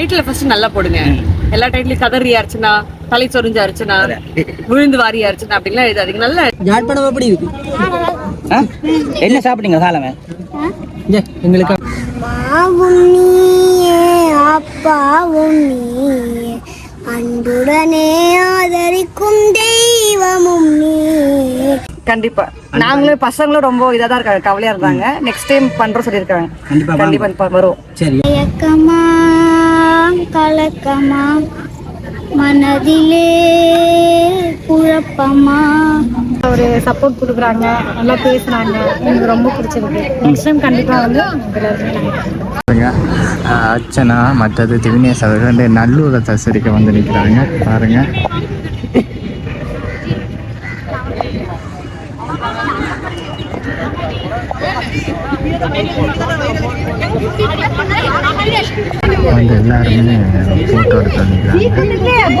Title first நல்லா போடுங்க. எல்லா டைட்டிலும் கதறி அர்ச்சனா தலை சொரிஞ்ச அர்ச்சனா விழுந்து வாரி அர்ச்சனா அப்படின்லாம் எழுதாதீங்க. நல்ல யாழ்ப்பாணம் எப்படி இருக்கு? என்ன சாப்பிட்டீங்க காலமே? ஏ, எங்களுக்கு அம்மாவும் நீயே அப்பாவும் நீயே அன்புடனே ஆதரிக்கும் தெய்வமும் கண்டிப்பா. நாங்களும் பசங்களும் ரொம்ப இதா தான் இருக்காங்க கவலையா இருந்தாங்க. நெக்ஸ்ட் டைம் பண்றோம் சொல்லியிருக்காங்க. கண்டிப்பா வரும். சரி கலக்கமா மனதிலே குழப்பமா? ஒரு சப்போர்ட் கொடுக்குறாங்க நல்லா பேசுனாங்க எனக்கு ரொம்ப பிடிச்சிருக்கு. நெக்ஸ்ட் டைம் கண்டிப்பா வந்து அர்ச்சனா மற்றது திவினேஷ் அவர்கள் இந்த நல்லூரை தரிசனிக்க வந்து நிற்கிறாங்க பாருங்க. வந்து எல்லாருமே ஃபோட்டோ எடுத்து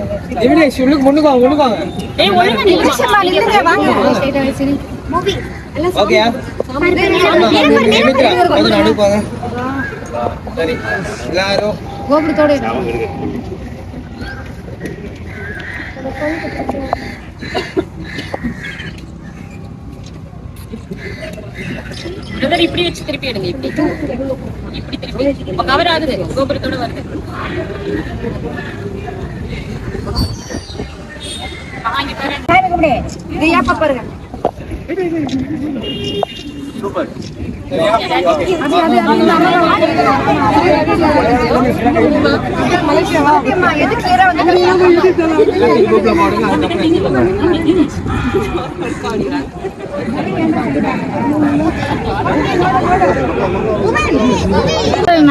திவினேஷ் உள்ளுக்கு முன்னுக்கு வாங்க முன்னுக்கு வாங்க. ஓகேயா நிமித்ரா கொஞ்சம் நடுக்கு வாங்க. சரி எல்லாரும் கோபுரத்தோட இப்படி வச்சு திருப்பி எடுங்க இப்படி. இப்படி திருப்பி. கவர் ஆகுது கோபுரத்தோட வருது. வாங்கி பாருங்க இது ஏப்பா பாருங்க?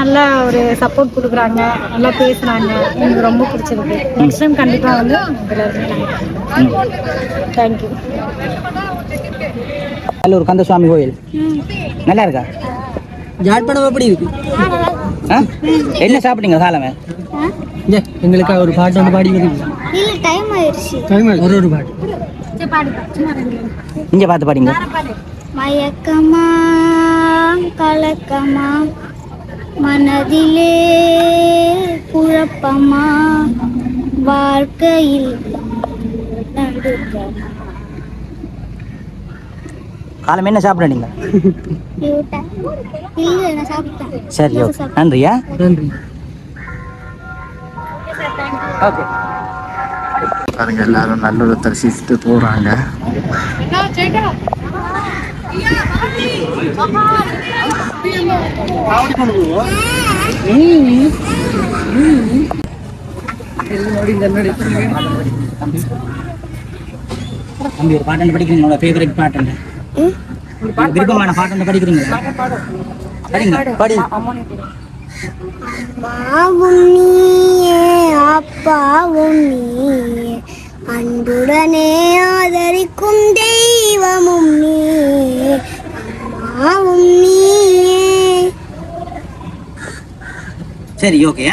நல்லா ஒரு சப்போர்ட் கொடுக்குறாங்க நல்லா பேசுனாங்க எனக்கு ரொம்ப பிடிச்சிருக்கு. நெக்ஸ்ட் டைம் கண்டிப்பா வந்து தேங்க்யூ நல்லூர் கந்தசுவாமி கோயில். நல்லா இருக்கா யாழ்ப்பாணம் எப்படி இருக்கு? என்ன சாப்பிட்டீங்க காலமே? எங்களுக்கு ஒரு பாட்டு வந்து பாடி ஒரு ஒரு பாட்டு. இங்க பார்த்து பாடிங்க. மயக்கமா கலக்கமா மனதிலே குழப்பமா வாழ்க்கையில் நடுக்கமா. காலம் என்ன சாப்பிட நீங்க? இல்ல நான் சாப்பிட்டேன் சரி ஓகே நன்றியா? நன்றி. ஓகே பாருங்க எல்லாரும் நல்லூரை தரிசிச்சுட்டு போறாங்க. தம்பி ஒரு பாட்டு படிக்கிறீங்களா ஃபேவரட் பாட்டு விருப்பமான பாட்டு படிக்கிறீங்களா? படிங்க. படி. அம்மாவும் நீயே அப்பாவும் நீயே. அன்புடனே ஆதரிக்கும் தெய்வமும் நீயே. அம்மாவும் நீயே. சரி ஓகே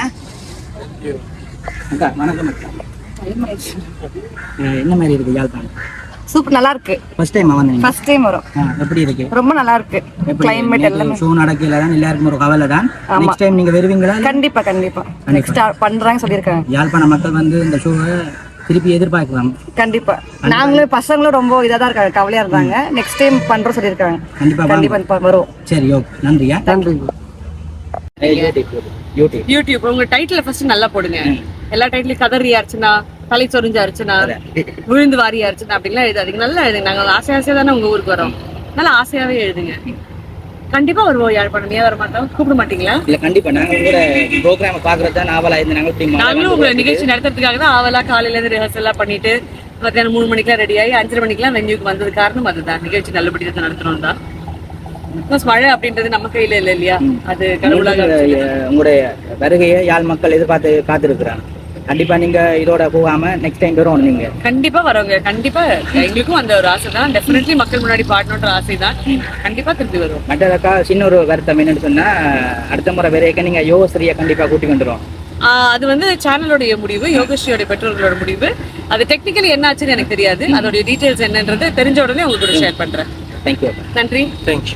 வணக்கம் என்ன மாதிரி இருக்கு யாழ்ப்பாணம்? சூப்பர் நல்லா இருக்கு ஃபர்ஸ்ட் டைம் வந்தீங்க? ஃபர்ஸ்ட் டைம் வரும். எப்படி இருக்கு? ரொம்ப நல்லா இருக்கு கிளைமேட் எல்லாமே. ஷோ நடக்கல தான் எல்லாருக்கும் ஒரு கவலை தான். நெக்ஸ்ட் டைம் நீங்க வருவீங்களா? கண்டிப்பா கண்டிப்பா. நெக்ஸ்ட் பண்றாங்க சொல்லியிருக்காங்க. யாழ்ப்பாண மக்கள் வந்து இந்த ஷோவை திருப்பி எதிர்பார்க்கலாம் கண்டிப்பா. நாங்களும் பசங்களும் ரொம்ப இதா தான் இருக்காங்க கவலையா இருந்தாங்க. நெக்ஸ்ட் டைம் பண்றோம் சொல்லியிருக்காங்க. கண்டிப்பா. கண்டிப்பா வரும். சரி ஓகே. நன்றியா? நன்றி. யூடியூப் யூடியூப் உங்க டைட்டில் ஃபர்ஸ்ட் நல்லா போடுங்க. எல்லா டைட்டிலும் கதறி அர்ச்சனா தலை சொரிஞ்ச அர்ச்சனா விழுந்து வாரி அர்ச்சனா அப்படின்லாம் எழுதாதீங்க. நல்லா எழுதுங்க. நாங்க ஆசை ஆசையா தானே உங்க ஊருக்கு வரோம். நல்லா ஆசையாவே எழுதுங்க. கண்டிப்பா வருவோம் யாழ்ப்பாணம். ஏன் வர மாட்டோம் கூப்பிட மாட்டீங்களா? இல்ல கண்டிப்பா. நாங்க உங்களோட ப்ரோக்ராம் பாக்குறது தான் நாவலா இருந்து நாங்க இப்படி நாங்களும் உங்களை. நிகழ்ச்சி நடத்துறதுக்காக தான் ஆவலா காலையில இருந்து ரிஹர்சல் எல்லாம் பண்ணிட்டு மத்தியானம் மூணு மணிக்கெல்லாம் ரெடி ஆகி அஞ்சரை மணிக்கெல்லாம் வென்யூக்கு வந்தது காரணம் அதுதான். நிகழ்ச்சி நல்லபடியாக நடத்தணும் தான். மழை அப்படின்றது நம்ம கையில இல்ல இல்லையா? அது கடவுளாக உங்களுடைய வருகையை யாழ் மக்கள் எதிர்பார்த்து காத்திருக்கிறாங்க. கண்டிப்பா நீங்க இதோட போகாம நெக்ஸ்ட் டைம் வரும் நீங்க. கண்டிப்பா வரவங்க கண்டிப்பா எங்களுக்கும் அந்த ஒரு ஆசை தான் டெஃபினெட்லி மக்கள் முன்னாடி பாடணுன்ற ஆசை தான் கண்டிப்பா திருப்பி வருவோம். மற்றதக்கா சின்ன ஒரு வருத்தம் என்னன்னு சொன்னா அடுத்த முறை வரைக்கும் நீங்க யோகஸ்ரீயை கண்டிப்பா கூட்டி வந்துடும் ஆஹ் அது வந்து சேனலோடைய முடிவு யோகஸ்ரீயோட பெற்றோர்களோட முடிவு. அது டெக்னிக்கலி என்ன ஆச்சுன்னு எனக்கு தெரியாது. அதோடைய டீடைல்ஸ் என்னன்றது தெரிஞ்ச உடனே உங்களுக்கு ஷேர் பண்றேன். தேங்க்யூ நன்றி. தேங்க்யூ